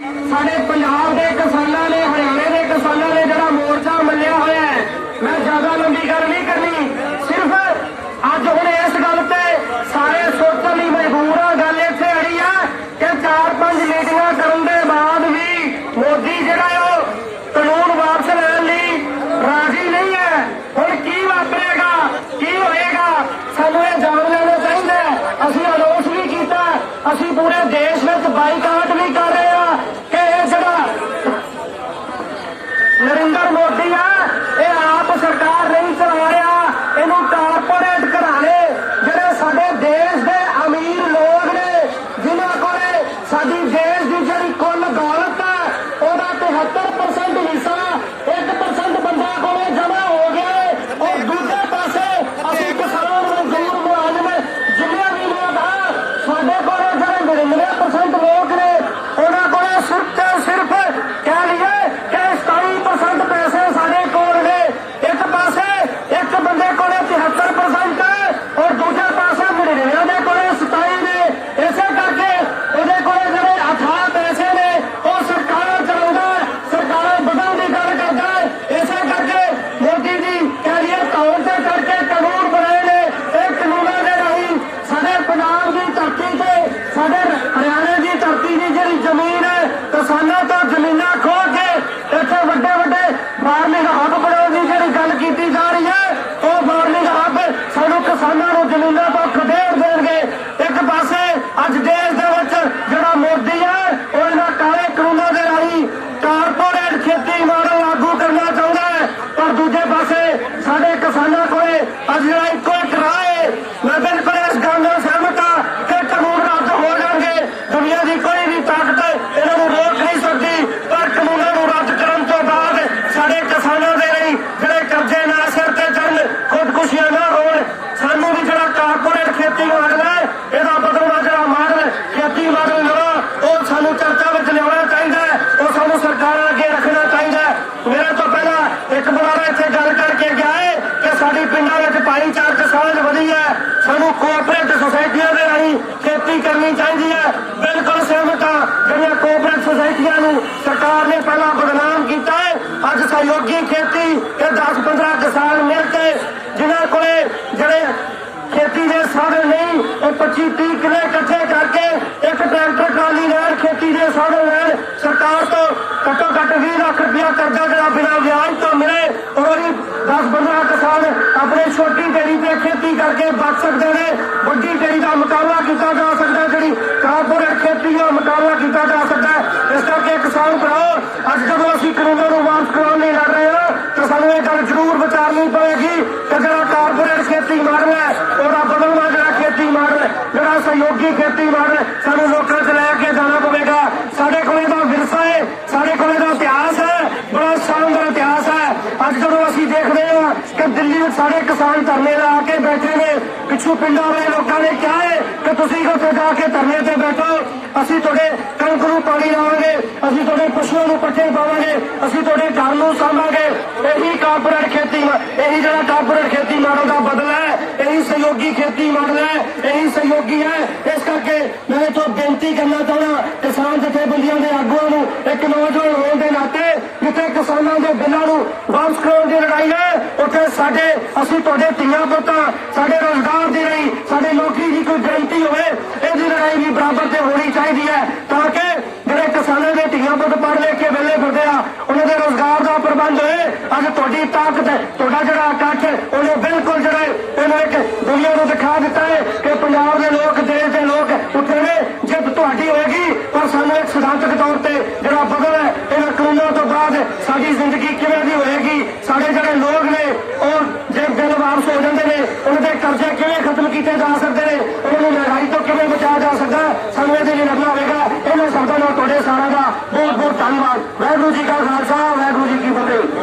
ਸਾਡੇ ਪੰਜਾਬ ਦੇ ਕਿਸਾਨਾਂ ਨੇ ਹਰਿਆਣੇ ਦੇ ਕਿਸਾਨਾਂ ਨੇ ਜਿਹੜਾ ਮੋਰਚਾ ਮੰਨਿਆ ਹੋਇਆ ਹੈ ਮੈਂ ਜ਼ਿਆਦਾ ਲੰਬੀ ਗੱਲ ਨਹੀਂ ਕਰਨੀ ਸਿਰਫ ਅੱਜ ਹੁਣ ਇਸ ਗੱਲ ਤੇ ਸਾਰੇ ਸੋਚਣ ਲਈ ਮਜਬੂਰ ਆ ਗੱਲ ਇੱਥੇ ਅੜੀ ਆ ਕਿ ਚਾਰ ਪੰਜ ਮੀਟਿੰਗਾਂ ਕਰਨ ਦੇ ਬਾਅਦ ਵੀ ਮੋਦੀ ਜਿਹੜਾ ਹੈ ਉਹ ਕਾਨੂੰਨ ਵਾਪਸ ਲੈਣ ਲਈ ਰਾਜ਼ੀ ਨਹੀਂ ਹੈ ਹੁਣ ਕੀ ਵਾਪਰੇਗਾ ਕੀ ਹੋਏਗਾ ਸਾਨੂੰ ਇਹ ਜਾਣ ਲੈਣਾ ਚਾਹੀਦਾ ਹੈ। ਅਸੀਂ ਅਲੋਸ ਵੀ ਕੀਤਾ ਅਸੀਂ ਪੂਰੇ ਦੇਸ਼ ਵਿੱਚ ਬਾਈਕਾਟ ਵੀ ਕਰ ਰਹੇ ਹਾਂ ਕਿ ਇਹ ਜਿਹੜਾ ਨਰਿੰਦਰ ਮੋਦੀ ਆ ਇਹ ਆਪ ਸਰਕਾਰ ਨਹੀਂ ਚਲਾ ਰਿਹਾ ਇਹਨੂੰ ਕਾਰਪੋਰੇਟ ਘਰਾਣੇ ਜਿਹੜੇ ਸਾਡੇ ਦੇਸ਼ ਦੇ ਅਮੀਰ ਲੋਕ ਨੇ ਜਿਨ੍ਹਾਂ ਕੋਲੇ ਸਾਡੀ ਦੇਸ਼ ਦੀ ਜਿਹੜੀ ਕੁੱਲ ਦੌਲਤ ਹੈ ਉਹਦਾ 73% ਹਿੱਸਾ 1% ਬੰਦਾ ਕੋਲੇ ਜਮ੍ਹਾਂ ਹੋ ਗਿਆ ਹੈ ਔਰ ਦੂਜੇ ਪਾਸੇ ਅਸੀਂ ਕਿਸਾਨ ਮਜ਼ਦੂਰ ਮੁਲਾਜ਼ਮ ਜਿੰਨੇ ਵੀ ਲੋਕ ਆ ਸਾਡੇ ਕੋਲੇ ਜਿਹੜੇ 99% ਲੋਕ ਨੇ ਉਹਨਾਂ ਕੋਲੇ ਸਿਰਫ ਤੇ ਸਿਰਫ ਕਹਿ ਲਈਏ ਕਿ 27% ਪੈਸੇ ਸਾਡੇ ਕੋਲ ਨੇ ਇੱਕ ਪਾਸੇ ਇੱਕ ਬੰਦੇ ਕੋਲੇ 73% ਹੈ ਔਰ ਦੂਜੇ ਪਾਸੇ 99 ਦੇ ਕੋਲੇ 27 ਨੇ ਇਸੇ ਕਰਕੇ ਉਹਦੇ ਕੋਲੇ ਜਿਹੜੇ ਅਥਾਹ ਪੈਸੇ ਨੇ ਉਹ ਸਰਕਾਰ ਚਲਾਉਂਦਾ ਹੈ, ਸਰਕਾਰ ਬਦਲਣ ਦੀ ਗੱਲ ਕਰਦਾ ਹੈ ਇਸੇ ਕਰਕੇ ਮੋਦੀ ਜੀ ਕਹਿ ਲਈਏ ਤੌਰ ਤੇ ਕਰਕੇ ਕਾਨੂੰਨ ਬਣਾਏ ਨੇ ਇਹ ਕਾਨੂੰਨਾਂ ਦੇ ਰਾਹੀਂ ਸਾਡੇ ਪੰਜਾਬ ਦੀ ਧਰਤੀ ਤੇ ਸਾਡੇ ਹਰਿਆਣੇ ਦੀ ਧਰਤੀ ਦੀ ਜਿਹੜੀ ਜ਼ਮੀਨ ਹੈ ਕਿਸਾਨਾਂ ਤੋਂ ਜ਼ਮੀਨਾਂ ਖੋਹ ਕੇ ਇੱਥੇ ਵੱਡੇ ਵੱਡੇ ਫਾਰਮਿੰਗ ਹੱਬ ਬਣਾਉਣ ਦੀ ਜਿਹੜੀ ਗੱਲ ਕੀਤੀ ਜਾ ਰਹੀ ਹੈ ਉਹ ਫਾਰਮਿੰਗ ਹੱਬ ਸਾਨੂੰ ਕਿਸਾਨਾਂ ਨੂੰ ਜ਼ਮੀਨਾਂ ਤੋਂ ਖਦੇੜ ਦੇਣਗੇ ਇੱਕ ਪਾਸੇ ਅੱਜ ਦੇਸ਼ ਦੇ ਵਿੱਚ ਜਿਹੜਾ ਮੋਦੀ ਹੈ ਉਹ ਇਹਨਾਂ ਕਾਲੇ ਕਾਨੂੰਨਾਂ ਦੇ ਰਾਹੀਂ ਕਾਰਪੋਰੇਟ ਖੇਤੀ ਮਾਡਲ ਲਾਗੂ ਕਰਨਾ ਚਾਹੁੰਦਾ ਹੈ ਪਰ ਦੂਜੇ ਪਾਸੇ ਸਾਡੇ ਕਿਸਾਨਾਂ ਕੋਲੇ ਅੱਜ ਜਿਹੜਾ ਇੱਕੋ ਇੱਕ ਰਾਹ ਹੈ ਮੈਂ ਬਿਲਕੁਲ ਇਸ ਗੱਲ ਨਾਲ ਸਹਿਮਤ ਹਾਂ ਕਿ ਕਾਨੂੰਨ ਰੱਦ ਹੋ ਜਾਣਗੇ ਦੁਨੀਆ ਦੀ ਕੋਈ ਵੀ ਤਾਕਤ ਇਹਨਾਂ ਨੂੰ ਰੋਕ ਨਹੀਂ ਸਕਦੀ ਪਰ ਕਾਨੂੰਨਾਂ ਨੂੰ ਰੱਦ ਕਰਨ ਤੋਂ ਬਾਅਦ ਸਾਡੇ ਕਿਸਾਨਾਂ ਦੇ ਲਈ ਜਿਹੜੇ ਕਰਜ਼ੇ ਨਾ ਸਿਰ ਤੇ ਚੜਨ ਖੁਦਕੁਸ਼ੀਆਂ ਨਾ ਹੋਣ ਸਾਨੂੰ ਵੀ ਜਿਹੜਾ ਕਾਰਪੋਰੇਟ ਖੇਤੀ ਮਾਡਲ ਹੈ ਇਹਦਾ ਬਦਲਵਾ ਜਿਹੜਾ ਮਾਡਲ ਖੇਤੀ ਮਾਡਲ ਨਵਾਂ ਉਹ ਸਾਨੂੰ ਚਰਚਾ ਵਿੱਚ ਲਿਆਉਣਾ ਚਾਹੀਦਾ ਹੈ ਉਹ ਸਾਨੂੰ ਸਰਕਾਰਾਂ ਅੱਗੇ ਰੱਖਣਾ ਚਾਹੀਦਾ ਹੈ ਮੇਰੇ ਤੋਂ ਪਹਿਲਾਂ ਇੱਕ ਬੁਲਾਰਾ ਇੱਥੇ ਗੱਲ ਕਰਕੇ ਗਿਆ ਹੈ ਕਿ ਸਾਡੀ ਪਿੰਡਾਂ ਵਿੱਚ ਭਾਈਚਾਰਕ ਸਾਂਝ ਵਧੀ ਹੈ ਸਾਨੂੰ ਕੋਆਪਰੇਟਿਵ ਸੁਸਾਇਟੀਆਂ ਦੇ ਰਾਹੀਂ ਖੇਤੀ ਕਰਨੀ ਚਾਹੀਦੀ ਹੈ। ਬਿਲਕੁਲ ਸਹਿਮਤ ਹਾਂ, ਜਿਹੜੀਆਂ ਕੋਆਪਰੇਟਿਵ ਸੁਸਾਇਟੀਆਂ ਨੂੰ ਸਰਕਾਰ ਨੇ ਪਹਿਲਾਂ ਬਦਨਾਮ ਕੀਤਾ ਹੈ, ਅੱਜ ਸਹਿਯੋਗੀ ਖੇਤੀ ਇਹ 10-15 ਕਿਸਾਨ ਮਿਲ ਕੇ ਜਿਨ੍ਹਾਂ ਕੋਲੇ ਜਿਹੜੇ ਖੇਤੀ ਦੇ ਸਾਧਨ ਨਹੀਂ, ਉਹ 25 30 ਕਿਲੇ ਇਕੱਠੇ ਕਰਕੇ ਇੱਕ ਟਰੈਕਟਰ ਟਰਾਲੀ ਲੈਣ ਖੇਤੀ ਦੇ ਸਾਧਨ ਲੈਣ। ਸਰਕਾਰ ਤੋਂ ਘੱਟੋ ਘੱਟ 20 ਲੱਖ ਰੁਪਇਆ ਕਰਜ਼ਾ ਜਿਹੜਾ ਬਿਨਾਂ ਵਿਆਜ ਤੋਂ ਮਿਲੇ ਔਰ ਉਹਦੀ 10 15 ਕਿਸਾਨ ਆਪਣੀ ਛੋਟੀ ਢੇਰੀ ਤੇ ਖੇਤੀ ਕਰਕੇ ਬਚ ਸਕਦੇ ਨੇ। ਵੱਡੀ ਢੇਰੀ ਦਾ ਮੁਕਾਬਲਾ ਕੀਤਾ ਜਾ ਸਕਦਾ ਜਿਹੜੀ ਕਾਰਪੋਰੇਟ ਖੇਤੀ ਦਾ ਮੁਕਾਬਲਾ ਕੀਤਾ ਜਾ ਸਕਦਾ ਇਸ ਕਰਕੇ ਕਿਸਾਨ ਭਰਾਓ, ਅੱਜ ਜਦੋਂ ਅਸੀਂ ਕਾਨੂੰਨਾਂ ਨੂੰ ਵਾਪਸ ਕਰਾਉਣ ਲਈ ਲੜ ਰਹੇ ਹਾਂ, ਤਾਂ ਸਾਨੂੰ ਇਹ ਗੱਲ ਜ਼ਰੂਰ ਵਿਚਾਰਨੀ ਪਵੇਗੀ ਕਿ ਜਿਹੜਾ ਕਾਰਪੋਰੇਟ ਖੇਤੀ ਮਾਡਲ ਹੈ, ਉਹਦਾ ਬਦਲਵਾ ਜਿਹੜਾ ਖੇਤੀ ਮਾਡਲ ਜਿਹੜਾ ਸਹਿਯੋਗੀ ਖੇਤੀ ਮਾਡਲ ਸਾਨੂੰ ਲੋਕਾਂ 'ਚ ਲੈ ਕੇ ਜਾਣਾ ਪਵੇਗਾ ਸਾਡੇ ਕੋਲ ਇਹਦਾ ਵਿਰਸਾ ਹੈ ਸਾਡੇ ਕੋਲ ਇਹਦਾ ਇਤਿਹਾਸ ਹੈ ਬੜਾ ਸ਼ਾਨਦਾਰ ਇਤਿਹਾਸ ਹੈ ਅੱਜ ਜਦੋਂ ਅਸੀਂ ਦੇਖਦੇ ਹਾਂ ਕਿ ਦਿੱਲੀ ਵਿੱਚ ਸਾਡੇ ਕਿਸਾਨ ਧਰਨੇ ਲਾ ਕੇ ਬੈਠੇ ਨੇ। ਪਿੱਛੋਂ ਪਿੰਡਾਂ ਵਾਲੇ ਲੋਕਾਂ ਨੇ ਕਿਹਾ ਹੈ ਕਿ ਤੁਸੀਂ ਉੱਥੇ ਜਾ ਕੇ ਧਰਨੇ ਤੇ ਬੈਠੋ। ਅਸੀਂ ਤੁਹਾਡੇ ਕਣਕ ਨੂੰ ਪਾਣੀ ਲਾਵਾਂਗੇ, ਅਸੀਂ ਤੁਹਾਡੇ ਪਸ਼ੂਆਂ ਨੂੰ ਪੱਠੇ ਪਾਵਾਂਗੇ, ਅਸੀਂ ਤੁਹਾਡੇ ਘਰ ਨੂੰ ਸਾਂਭਾਂਗੇ। ਇਹੀ ਕਾਰਪੋਰੇਟ ਖੇਤੀ ਇਹੀ ਜਿਹੜਾ ਕਾਰਪੋਰੇਟ ਖੇਤੀ ਮਾਡਲ ਦਾ ਬਦਲਾ ਹੈ, ਇਹੀ ਸਹਿਯੋਗੀ ਖੇਤੀ ਮਾਡਲ ਹੈ, ਇਹੀ ਸਹਿਯੋਗੀ ਹੈ। ਇਸ ਕਰਕੇ ਮੈਂ ਇਥੋਂ ਬੇਨਤੀ ਕਰਨਾ ਚਾਹੁੰਦਾ, ਕਿਸਾਨ ਜਥੇਬੰਦੀਆਂ ਦੇ ਆਗੂ ਇੱਕ ਨੌਜਵਾਨ ਹੋਣ ਦੇ ਨਾਤੇ ਜਿੱਥੇ ਕਿਸਾਨਾਂ ਦੇ ਬਿੱਲਾਂ ਨੂੰ ਵਾਪਸ ਕਰਾਉਣ ਦੀ ਲੜਾਈ ਹੈ ਉੱਥੇ ਸਾਡੇ ਅਸੀਂ ਤੁਹਾਡੇ ਧੀਆਂ ਪੁੱਤਾਂ ਸਾਡੇ ਰੋਜ਼ਗਾਰ ਦੀ ਲਈ ਸਾਡੇ ਨੌਕਰੀ ਦੀ ਕੋਈ ਗਰੰਟੀ ਹੋਵੇ ਇਹਦੀ ਲੜਾਈ ਵੀ ਬਰਾਬਰ ਤੇ ਹੋਣੀ ਚਾਹੀਦੀ ਹੈ ਤਾਂ ਕਿ ਜਿਹੜੇ ਕਿਸਾਨਾਂ ਦੇ ਧੀਆਂ ਪੁੱਤ ਪੜ੍ਹ ਲਿਖ ਕੇ ਵਿਹਲੇ ਫਿਰਦੇ ਆ ਉਹਨਾਂ ਦੇ ਰੋਜ਼ਗਾਰ ਦਾ ਪ੍ਰਬੰਧ ਹੋਏ ਅੱਜ ਤੁਹਾਡੀ ਤਾਕਤ ਹੈ, ਤੁਹਾਡਾ ਜਿਹੜਾ ਇਕੱਠ ਹੈ, ਉਹਨੇ ਬਿਲਕੁਲ ਜਿਹੜਾ ਹੈ, ਇਹਨੂੰ ਇੱਕ ਦੁਨੀਆ ਨੂੰ ਦਿਖਾ ਦਿੱਤਾ ਹੈ ਕਿ ਪੰਜਾਬ ਦੇ ਲੋਕ ਦੇਸ਼ ਦੇ ਲੋਕ ਉੱਠੇ ਨੇ ਜਿੱਤ ਤੁਹਾਡੀ ਹੋਏਗੀ ਪਰ ਸਾਨੂੰ ਇੱਕ ਸਿਧਾਂਤਕ ਤੌਰ ਤੇ ਜਿਹੜਾ ਬਦਲ ਹੈ ਇਹਨਾਂ ਕਾਨੂੰਨਾਂ ਤੋਂ ਬਾਅਦ ਸਾਡੀ ਜ਼ਿੰਦਗੀ ਕਿਵੇਂ ਦੀ ਹੋਏਗੀ? ਸਾਡੇ ਜਿਹੜੇ ਲੋਕ ਨੇ, ਉਹ ਜੇ ਬਿੱਲ ਵਾਪਸ ਹੋ ਜਾਂਦੇ ਨੇ, ਉਹਨਾਂ ਦੇ ਕਰਜ਼ੇ ਕਿਵੇਂ ਖਤਮ ਕੀਤੇ ਜਾ ਸਕਦੇ ਨੇ? ਉਹਨਾਂ ਨੂੰ ਲੜਾਈ ਤੋਂ ਕਿਵੇਂ ਬਚਾਇਆ ਜਾ ਸਕਦਾ? ਸਾਨੂੰ ਇਹਦੇ ਲਈ ਲੜਨਾ ਹੋਵੇਗਾ। ਇਹਨਾਂ ਸ਼ਬਦਾਂ ਨਾਲ ਤੁਹਾਡੇ ਸਾਰਿਆਂ ਦਾ ਬਹੁਤ ਬਹੁਤ ਧੰਨਵਾਦ। ਵਾਹਿਗੁਰੂ ਜੀ ਕਾ ਖਾਲਸਾ